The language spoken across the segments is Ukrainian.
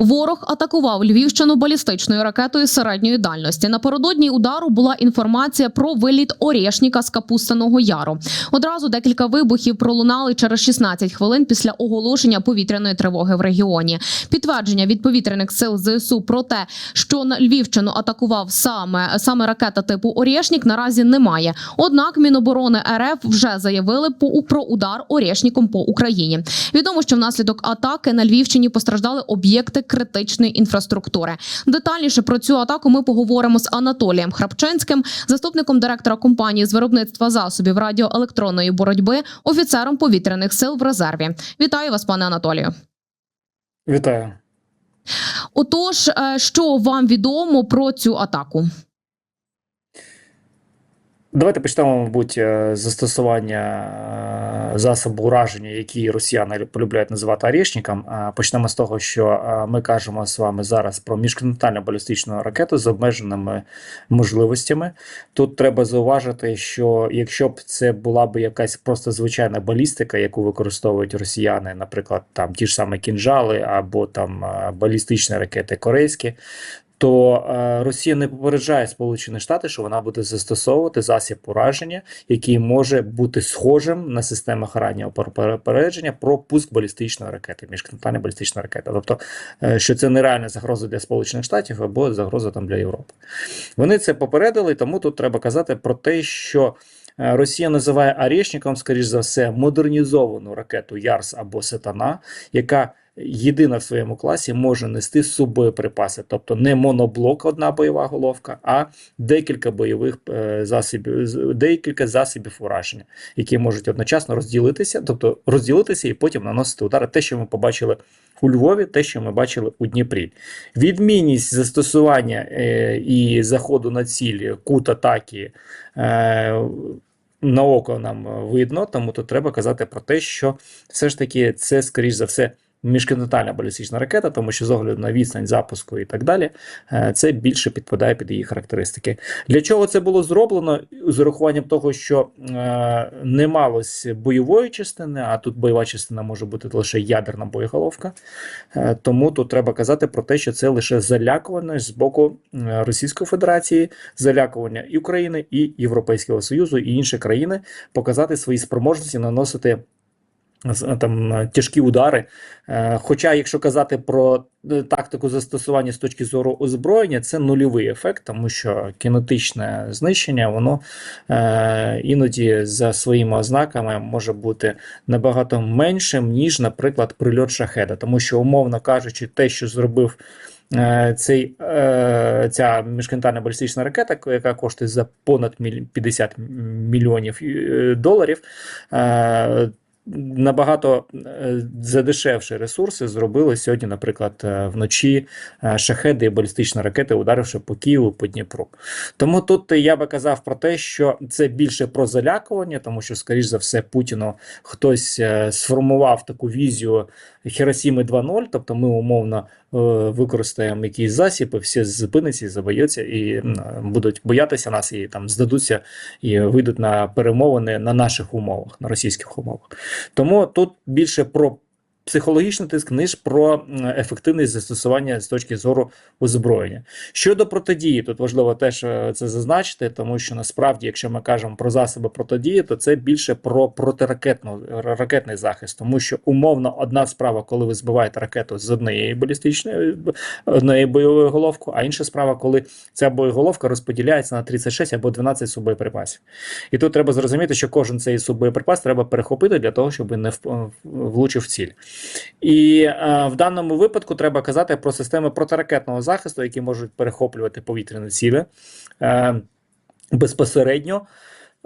Ворог атакував Львівщину балістичною ракетою середньої дальності. Напередодні удару була інформація про виліт Орєшніка з Капустиного Яру. Одразу декілька вибухів пролунали через 16 хвилин після оголошення повітряної тривоги в регіоні. Підтвердження від повітряних сил ЗСУ про те, що на Львівщину атакував саме саме ракета типу Орєшнік, наразі немає. Однак Міноборони РФ вже заявили про удар Орєшніком по Україні. Відомо, що внаслідок атаки на Львівщині постраждали об'єкти критичної інфраструктури. Детальніше про цю атаку ми поговоримо з Анатолієм Храпченським, заступником директора компанії з виробництва засобів радіоелектронної боротьби, офіцером повітряних сил в резерві. Вітаю вас, пане Анатолію. Вітаю. Отож, е, що вам відомо про цю атаку? Давайте почнемо, мабуть, е, застосування е, засобу ураження, які росіяни полюбляють називати «Орєшніком». Е, Почнемо з того, що ми кажемо з вами зараз про міжконтинентальну балістичну ракету з обмеженими можливостями. Тут треба зауважити, що якщо б це була б якась просто звичайна балістика, яку використовують росіяни, наприклад, там ті ж самі кінжали або там балістичні ракети корейські, то е, Росія не попереджає Сполучені Штати, що вона буде застосовувати засіб ураження, який може бути схожим на системах раннього попередження про пуск балістичної ракети, міжконтинентальної балістичної ракети. Тобто, е, що це нереальна загроза для Сполучених Штатів або загроза там для Європи. Вони це попередили, тому тут треба казати про те, що. е, Росія називає Арєшніком, скоріш за все, модернізовану ракету Ярс або Сатана, яка єдина в своєму класі може нести суббоєприпаси, тобто не моноблок, одна бойова головка, а декілька бойових е, засобів, декілька засобів ураження, які можуть одночасно розділитися, тобто розділитися і потім наносити удари. Те, що ми побачили у Львові, те, що ми бачили у Дніпрі. Відмінність застосування е, і заходу на ціль кут атаки. Е, на око нам видно, тому тут треба казати про те, що все ж таки це, скоріш за все, міжконтинентальна балістична ракета, тому що з огляду на відстань запуску і так далі, е, це більше підпадає під її характеристики. Для чого це було зроблено? З урахуванням того, що е, не малось бойової частини, а тут бойова частина може бути лише ядерна боєголовка. Е, Тому тут треба казати про те, що це лише залякування з боку е, Російської Федерації, залякування і України, і Європейського Союзу, і інші країни показати свої спроможності наносити там е, тяжкі удари. Е, Хоча, якщо казати про е, тактику застосування з точки зору озброєння, це нульовий ефект, тому що кінетичне знищення, воно е, іноді за своїми ознаками може бути набагато меншим, ніж, наприклад, прильот шахеда, тому що, умовно кажучи, те, що зробив. Цей, ця міжконтинентальна балістична ракета, яка коштує за понад міль- 50 мільйонів доларів, набагато е, задешевші ресурси зробили сьогодні, наприклад, е, вночі е, шахеди і балістичні ракети, ударивши по Києву, по Дніпру. Тому тут я би казав про те, що це більше про залякування, тому що, скоріш за все, Путіну хтось сформував таку візію Хіросіми 2.0, тобто ми умовно використаємо якісь засіб, і всі зупиняться і забоються, і будуть боятися нас, і там здадуться і вийдуть на перемовини на наших умовах, на російських умовах. Тому тут більше про психологічний тиск, ніж про ефективність застосування з точки зору озброєння. Щодо протидії, тут важливо теж е, це зазначити, тому що насправді, якщо ми кажемо про засоби протидії, то це більше про протиракетну ракетний захист, тому що умовно одна справа, коли ви збиваєте ракету з однієї балістичної однієї бойової головки, а інша справа, коли ця боєголовка розподіляється на 36 або 12 суббоєприпасів. І тут треба зрозуміти, що кожен цей суббоєприпас треба перехопити для того, щоб не влучив ціль. І е, в даному випадку треба казати про системи протиракетного захисту, які можуть перехоплювати повітряні цілі е, безпосередньо.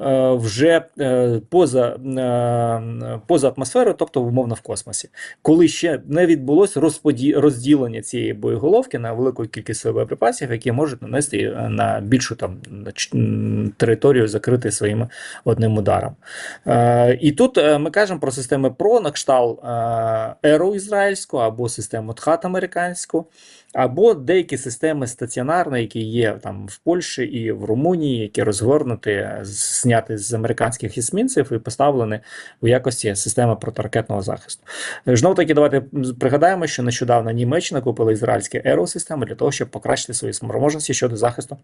Е, Вже е, поза, е, поза атмосферою, тобто умовно в космосі, коли ще не відбулось розподі... розділення цієї боєголовки на велику кількість боєприпасів, які можуть нанести на більшу там територію, закрити своїм одним ударом. І тут ми кажемо про системи ПРО на кшталт Еру ізраїльську або систему ТХАТ американську, або деякі системи стаціонарні, які є там в Польщі і в Румунії, які розгорнуті з зняті з американських есмінців і поставлені у якості системи протиракетного захисту. Знову таки, давайте пригадаємо, що нещодавно Німеччина купила ізраїльські аеросистеми для того, щоб покращити свої спроможності щодо захисту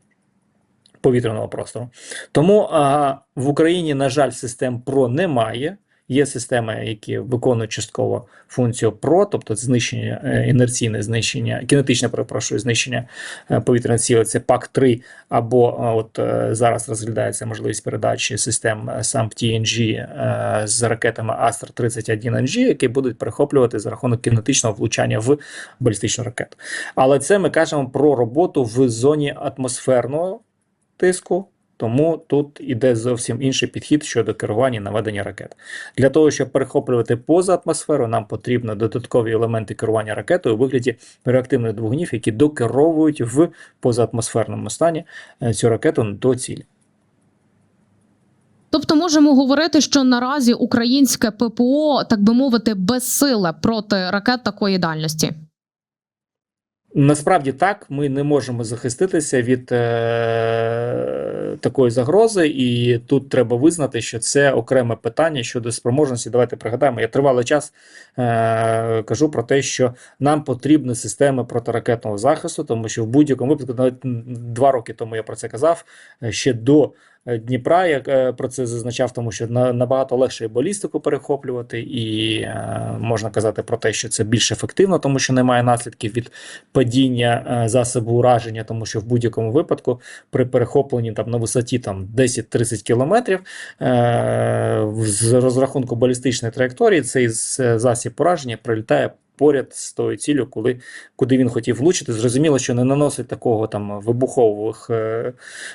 повітряного простору. Тому а, в Україні, на жаль, систем ПРО немає. Є системи, які виконують частково функцію ПРО, тобто знищення е, інерційне знищення, кінетичне перепрошую, знищення е, повітряної сили. Це ПАК-3, або е, от зараз розглядається можливість передачі систем SAMP-TNG з ракетами Астр-31NG, які будуть перехоплювати за рахунок кінетичного влучання в балістичну ракету. Але це ми кажемо про роботу в зоні атмосферного тиску. Тому тут іде зовсім інший підхід щодо керування наведення ракет. Для того, щоб перехоплювати поза атмосферу, нам потрібно додаткові елементи керування ракетою у вигляді реактивних двигунів, які докеровують в позаатмосферному стані е, цю ракету до цілі. Тобто можемо говорити, що наразі українське ППО, так би мовити, безсиле проти ракет такої дальності. Насправді так, ми не можемо захиститися від е, такої загрози, і тут треба визнати, що це окреме питання щодо спроможності. Давайте пригадаємо. Я тривалий час е, кажу про те, що нам потрібні системи протиракетного захисту, тому що в будь-якому випадку, навіть два роки тому я про це казав е, ще до. Дніпра, як е, про це зазначав, тому що на, набагато легше і балістику перехоплювати, і е, можна казати про те, що це більш ефективно, тому що немає наслідків від падіння е, засобу ураження, тому що в будь-якому випадку при перехопленні там на висоті там 10-30 кілометрів е, з розрахунку балістичної траєкторії цей засіб ураження прилітає. Поряд з тою ціллю, коли куди він хотів влучити, зрозуміло, що не наносить такого там вибухових е,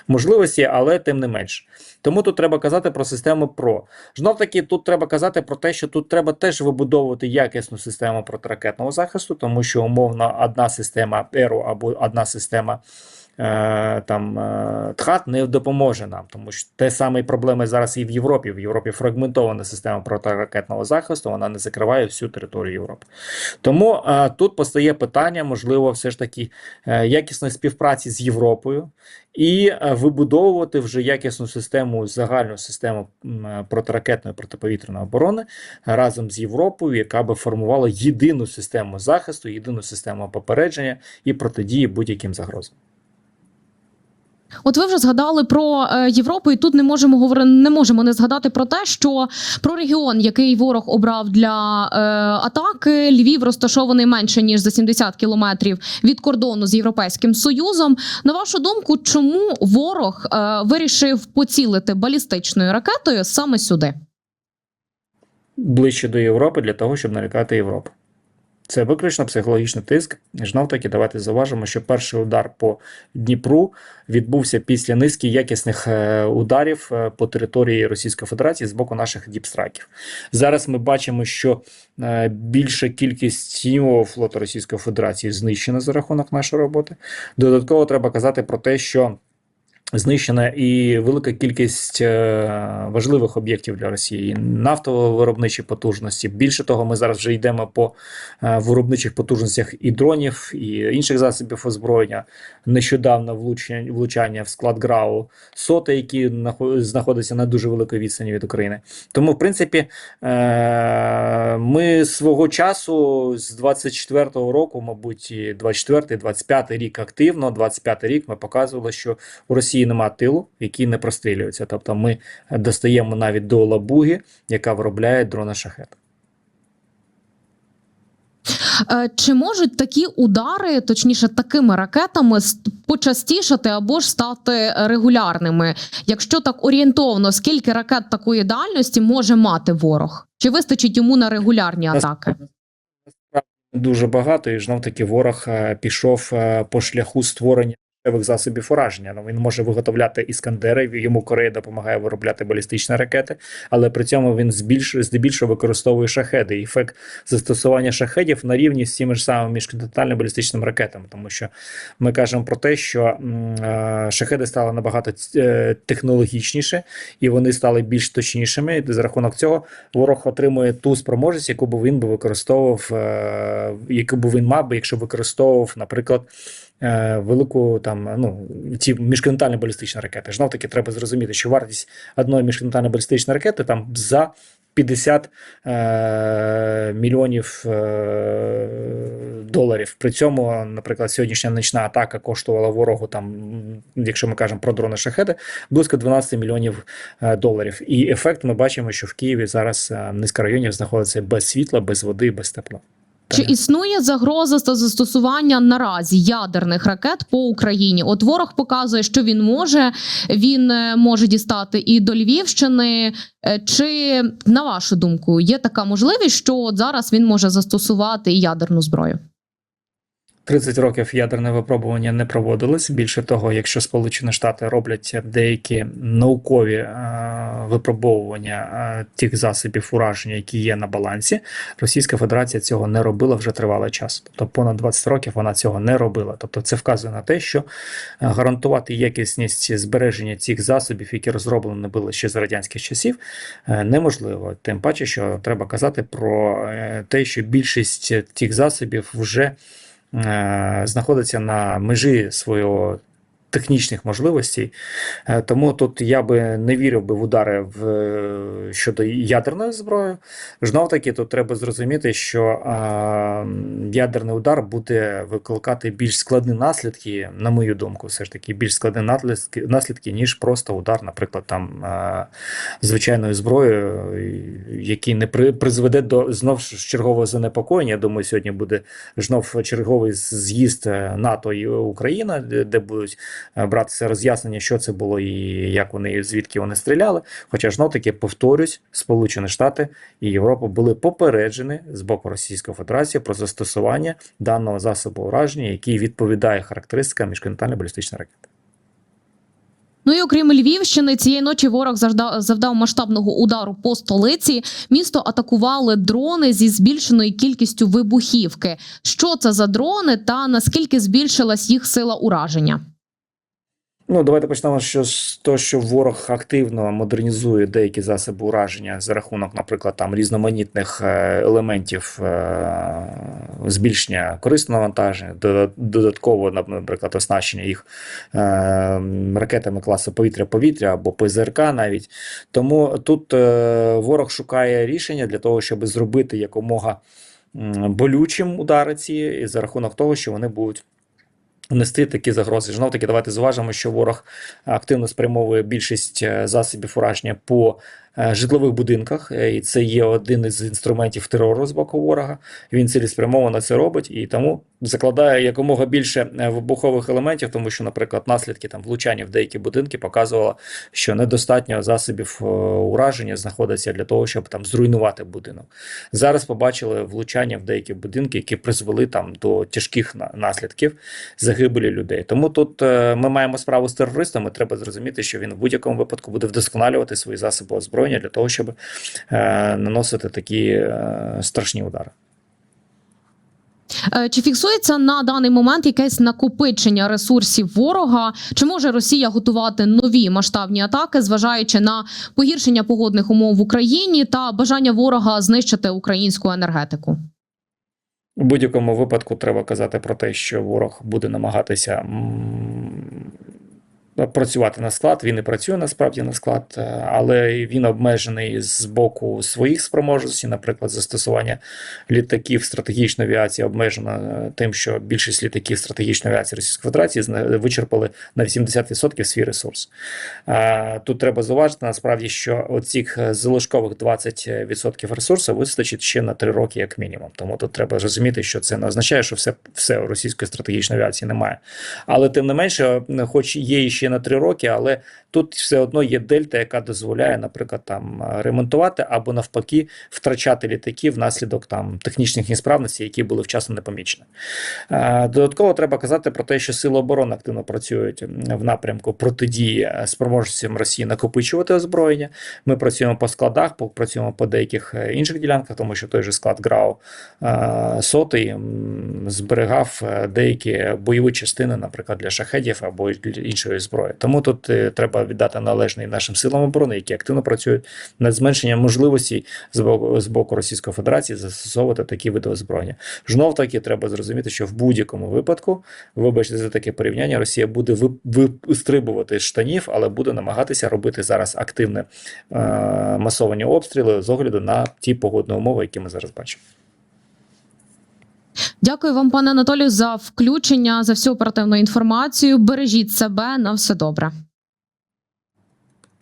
можливостей, але тим не менш. Тому тут треба казати про систему ПРО. Знов таки, тут треба казати про те, що тут треба теж вибудовувати якісну систему протиракетного захисту, тому що умовно одна система ЕРО або одна система. Е, Там е, ТХАТ не допоможе нам, тому що те саме проблеми зараз і в Європі. В Європі фрагментована система протиракетного захисту, вона не закриває всю територію Європи. Тому е, тут постає питання, можливо, все ж таки якісної співпраці з Європою і вибудовувати вже якісну систему, загальну систему протиракетної протиповітряної оборони разом з Європою, яка би формувала єдину систему захисту, єдину систему попередження і протидії будь-яким загрозам. От ви вже згадали про е, Європу, і тут не можемо говорити, не можемо не згадати про те, що про регіон, який ворог обрав для е, атаки, Львів розташований менше ніж за 70 кілометрів від кордону з Європейським Союзом. На вашу думку, чому ворог е, вирішив поцілити балістичною ракетою саме сюди? Ближче до Європи для того, щоб налякати Європу. Це виключно психологічний тиск. Знов таки, давайте зауважимо, що перший удар по Дніпру відбувся після низки якісних е, ударів е, по території Російської Федерації з боку наших діпстрайків. Зараз ми бачимо, що е, більша кількість тіньового флоту Російської Федерації знищена за рахунок нашої роботи. Додатково треба казати про те, що Знищена і велика кількість е, важливих об'єктів для Росії, нафтово-виробничі потужності. Більше того, ми зараз вже йдемо по е, виробничих потужностях і дронів, і інших засобів озброєння. Нещодавно влучання, влучання в склад ГРАУ соти, які знаходяться на дуже великій відстані від України. Тому, в принципі, е, ми свого часу з 24-го року, мабуть, і 24-й, 25-й рік активно, 25-й рік ми показували, що у Росії нема тилу, який не прострілюється. Тобто ми достаємо навіть до лабуги, яка виробляє дрона шахет. Е, Чи можуть такі удари, точніше, такими ракетами, почастішати або ж стати регулярними? Якщо так орієнтовно, скільки ракет такої дальності може мати ворог? Чи вистачить йому на регулярні атаки? Дуже багато, і знов таки ворог е, пішов е, по шляху створення засобів ураження. Ну, він може виготовляти іскандери, йому Корея допомагає виробляти балістичні ракети, але при цьому він збільш, здебільшого використовує шахеди. І ефект застосування шахедів на рівні з тими ж самими міжконтинентальними балістичними ракетами, тому що ми кажемо про те, що е, шахеди стали набагато е, технологічніше і вони стали більш точнішими. І за рахунок цього ворог отримує ту спроможність, яку б він би використовував, е, яку б він мав би, якщо використовував, наприклад, велику там ну ці міжконтинентальні балістичні ракети. Знов таки треба зрозуміти, що вартість одної міжконтинентальної балістичної ракети там за 50 е, мільйонів е, доларів. При цьому, наприклад, сьогоднішня нічна атака коштувала ворогу там, якщо ми кажемо про дрони шахеди, близько 12 мільйонів е, доларів. І ефект ми бачимо, що в Києві зараз е, низка районів знаходиться без світла, без води, без тепла. Чи існує загроза та застосування наразі ядерних ракет по Україні? От ворог показує, що він може. Він е, може дістати і до Львівщини. Е, Чи на вашу думку є така можливість, що от зараз він може застосувати і ядерну зброю? 30 років ядерне випробування не проводилось. Більше того, якщо Сполучені Штати роблять деякі наукові е, випробовування е, тих засобів ураження, які є на балансі, Російська Федерація цього не робила вже тривалий час. Тобто понад 20 років вона цього не робила. Тобто, це вказує на те, що е, гарантувати якісність збереження цих засобів, які розроблені були ще з радянських часів, е, неможливо. Тим паче, що треба казати про е, те, що більшість тих засобів вже знаходиться на межі свого технічних можливостей. Е, Тому тут я би не вірив би в удари в, е, щодо ядерної зброї. Знов таки, тут треба зрозуміти, що ядерний удар буде викликати більш складні наслідки, на мою думку, все ж таки, більш складні наслідки, наслідки ніж просто удар, наприклад, там е, звичайною зброєю, який не при, призведе до знов ж чергового занепокоєння. Я думаю, сьогодні буде знов черговий з'їзд НАТО і Україна, де, будуть братися роз'яснення, що це було і як вони звідки вони стріляли. Хоча знов таки повторюсь, Сполучені Штати і Європа були попереджені з боку Російської Федерації про застосування даного засобу ураження, який відповідає характеристикам міжконтинентальної балістичної ракети. Ну і окрім Львівщини, цієї ночі ворог завдав масштабного удару по столиці. Місто атакували дрони зі збільшеною кількістю вибухівки. Що це за дрони та наскільки збільшилась їх сила ураження? Ну, давайте почнемо що з того, що ворог активно модернізує деякі засоби ураження за рахунок, наприклад, там різноманітних е, елементів е, збільшення корисного навантаження, дода- додатково, наприклад, оснащення їх е, ракетами класу повітря-повітря або ПЗРК навіть. Тому тут ворог шукає рішення для того, щоб зробити якомога болючим удари ці, за рахунок того, що вони будуть нести такі загрози. Знов таки, давайте зважимо, що ворог активно спрямовує більшість е, засобів ураження по житлових будинках, е, і це є один із інструментів терору з боку ворога. Він цілеспрямовано це робить і тому закладає якомога більше е, вибухових елементів, тому що, наприклад, наслідки там влучання в деякі будинки показувало, що недостатньо засобів е, ураження знаходиться для того, щоб там зруйнувати будинок. Зараз побачили влучання в деякі будинки, які призвели там до тяжких наслідків загибелі людей. Тому тут е, ми маємо справу з терористами. Треба зрозуміти, що він в будь-якому випадку буде вдосконалювати свої засоби озброєння для того, щоб е, наносити такі е, страшні удари. Е, Чи фіксується на даний момент якесь накопичення ресурсів ворога? Чи може Росія готувати нові масштабні атаки, зважаючи на погіршення погодних умов в Україні та бажання ворога знищити українську енергетику? У будь-якому випадку треба казати про те, що ворог буде намагатися працювати на склад. Він і працює насправді на склад, е, але він обмежений з боку своїх спроможностей, наприклад, застосування літаків стратегічної авіації обмежено е, тим, що більшість літаків стратегічної авіації Російської Федерації вичерпали на 80% свій ресурс. Е, Тут треба зауважити насправді, що оцих залишкових 20% ресурсу вистачить ще на 3 роки, як мінімум. Тому тут треба розуміти, що це не означає, що все, все російської стратегічної авіації немає. Але тим не менше, хоч є ще на 3 роки, але тут все одно є дельта, яка дозволяє, наприклад, там е, ремонтувати або навпаки втрачати літаки внаслідок там технічних несправностей, які були вчасно не помічені. Е, Додатково треба казати про те, що сили оборони активно працюють в напрямку протидії е, спроможностям Росії накопичувати озброєння. Ми працюємо по складах, працюємо по деяких інших ділянках, тому що той же склад ГРАУ сотий зберігав деякі бойові частини, наприклад, для шахедів або іншої зброї. Зброї. Тому тут е, треба віддати належний нашим силам оборони, які активно працюють над зменшенням можливості з боку, з боку Російської Федерації застосовувати такі види озброєння. Знов таки треба зрозуміти, що в будь-якому випадку, вибачте за таке порівняння, Росія буде вистрибувати з штанів, але буде намагатися робити зараз активне е, масовані обстріли з огляду на ті погодні умови, які ми зараз бачимо. Дякую вам, пане Анатолію, за включення за всю оперативну інформацію. Бережіть себе на все добре.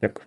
Дякую.